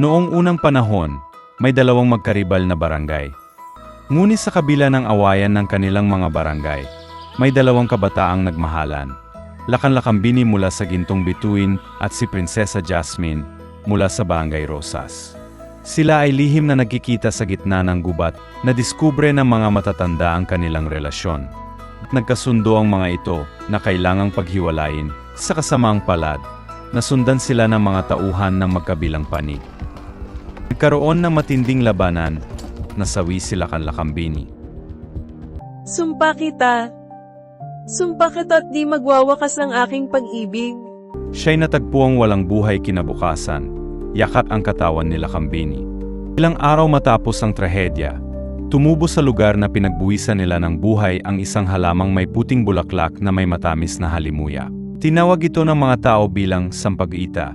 Noong unang panahon, may dalawang magkaribal na barangay. Ngunit sa kabila ng awayan ng kanilang mga barangay, may dalawang kabataang nagmahalan. Lakan-lakambini mula sa Gintong Bituin at si Prinsesa Jasmine mula sa Barangay Rosas. Sila ay lihim na nagkikita sa gitna ng gubat na diskubre ng mga matatanda ang kanilang relasyon. Nagkasundo ang mga ito na kailangang paghiwalayin sa kasamaang palad na sundan sila ng mga tauhan ng magkabilang panig. Nagkaroon ng matinding labanan, nasawi sila kan Lakambini. Sumpa kita. Sumpa kita at di magwawakas ang aking pag-ibig. Siya'y natagpuang walang buhay kinabukasan, yakat ang katawan ni Lakambini. Ilang araw matapos ang trahedya, tumubo sa lugar na pinagbuwisan nila ng buhay ang isang halamang may puting bulaklak na may matamis na halimuyak. Tinawag ito ng mga tao bilang sampag-ita,